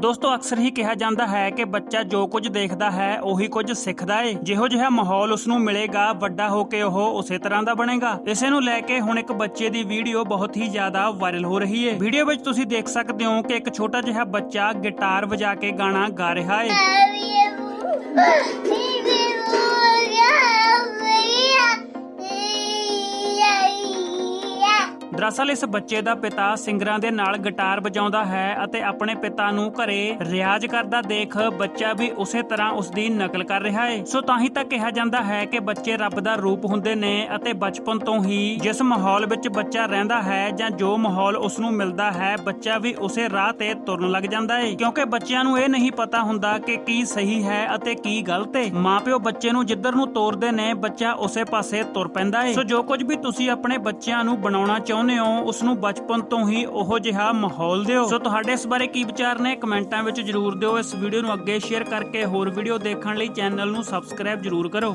ਦੋਸਤੋ, ਅਕਸਰ ਹੀ ਕਿਹਾ ਜਾਂਦਾ ਹੈ ਕਿ ਬੱਚਾ ਜੋ ਕੁਝ ਦੇਖਦਾ ਹੈ, ਉਹੀ ਕੁਝ ਸਿੱਖਦਾ ਏ। ਜਿਹੋ ਜਿਹਾ ਮਾਹੌਲ ਉਸ ਨੂੰ ਮਿਲੇਗਾ, ਵੱਡਾ ਹੋ ਕੇ ਉਹ ਉਸੇ ਤਰ੍ਹਾਂ ਦਾ ਬਣੇਗਾ। ਇਸੇ ਨੂੰ ਲੈ ਕੇ ਹੁਣ ਇੱਕ ਬੱਚੇ ਦੀ ਵੀਡੀਓ ਬਹੁਤ ਹੀ ਜ਼ਿਆਦਾ ਵਾਇਰਲ ਹੋ ਰਹੀ ਏ। ਵੀਡੀਓ ਵਿੱਚ ਤੁਸੀਂ ਦੇਖ ਸਕਦੇ ਹੋ ਕਿ ਇੱਕ ਛੋਟਾ ਜਿਹਾ ਬੱਚਾ ਗਿਟਾਰ ਵਜਾ ਕੇ ਗਾਣਾ ਗਾ ਰਿਹਾ ਏ। ਦਰਅਸਲ ਇਸ ਬੱਚੇ ਦਾ ਪਿਤਾ ਸਿੰਗਰਾਂ ਦੇ ਨਾਲ ਗਿਟਾਰ ਵਜਾਉਂਦਾ ਹੈ ਅਤੇ ਆਪਣੇ ਪਿਤਾ ਨੂੰ ਘਰੇ ਰਿਆਜ਼ ਕਰਦਾ ਦੇਖ ਬੱਚਾ ਵੀ ਉਸੇ ਤਰ੍ਹਾਂ ਉਸ ਦੀ ਨਕਲ ਕਰ ਰਿਹਾ ਹੈ ਸੋ ਤਾਂ ਹੀ ਤਾਂ ਕਿਹਾ ਜਾਂਦਾ ਹੈ ਕਿ ਬੱਚੇ ਰੱਬ ਦਾ ਰੂਪ ਹੁੰਦੇ ਨੇ ਅਤੇ ਬਚਪਨ ਤੋਂ ਹੀ ਜਿਸ ਮਾਹੌਲ ਵਿੱਚ ਬੱਚਾ ਰਹਿੰਦਾ ਹੈ ਜਾਂ ਜੋ ਮਾਹੌਲ ਉਸ ਨੂੰ ਮਿਲਦਾ ਹੈ, ਬੱਚਾ ਵੀ ਉਸੇ ਰਾਹ ਤੇ ਤੁਰਨ ਲੱਗ ਜਾਂਦਾ ਹੈ ਕਿਉਂਕਿ ਬੱਚਿਆਂ ਨੂੰ ਇਹ ਨਹੀਂ ਪਤਾ ਹੁੰਦਾ ਕਿ ਕੀ ਸਹੀ ਹੈ ਅਤੇ ਕੀ ਗਲਤ ਹੈ ਮਾਪਿਓ ਬੱਚੇ ਨੂੰ ਜਿੱਧਰ ਨੂੰ ਤੋਰਦੇ ਨੇ, ਬੱਚਾ ਉਸੇ ਪਾਸੇ ਤੁਰ ਪੈਂਦਾ ਹੈ ਸੋ ਜੋ ਕੁਝ ਵੀ ਤੁਸੀਂ ਆਪਣੇ ਬੱਚਿਆਂ ਨੂੰ ਬਣਾਉਣਾ ਚਾਹੁੰਦੇ ਹੋ ਉਸ ਨੂੰ ਬਚਪਨ ਤੋਂ ਹੀ ਉਹੋ ਜਿਹਾ ਮਾਹੌਲ ਦਿਓ। ਸੋ ਤੁਹਾਡੇ ਇਸ ਬਾਰੇ ਕੀ ਵਿਚਾਰ ਨੇ, ਕਮੈਂਟਾਂ ਵਿੱਚ ਜਰੂਰ ਦਿਓ। ਇਸ ਵੀਡੀਓ ਨੂੰ ਅੱਗੇ ਸ਼ੇਅਰ ਕਰਕੇ ਹੋਰ ਵੀਡੀਓ ਦੇਖਣ ਲਈ ਚੈਨਲ ਨੂੰ ਸਬਸਕ੍ਰਾਈਬ ਜਰੂਰ ਕਰੋ।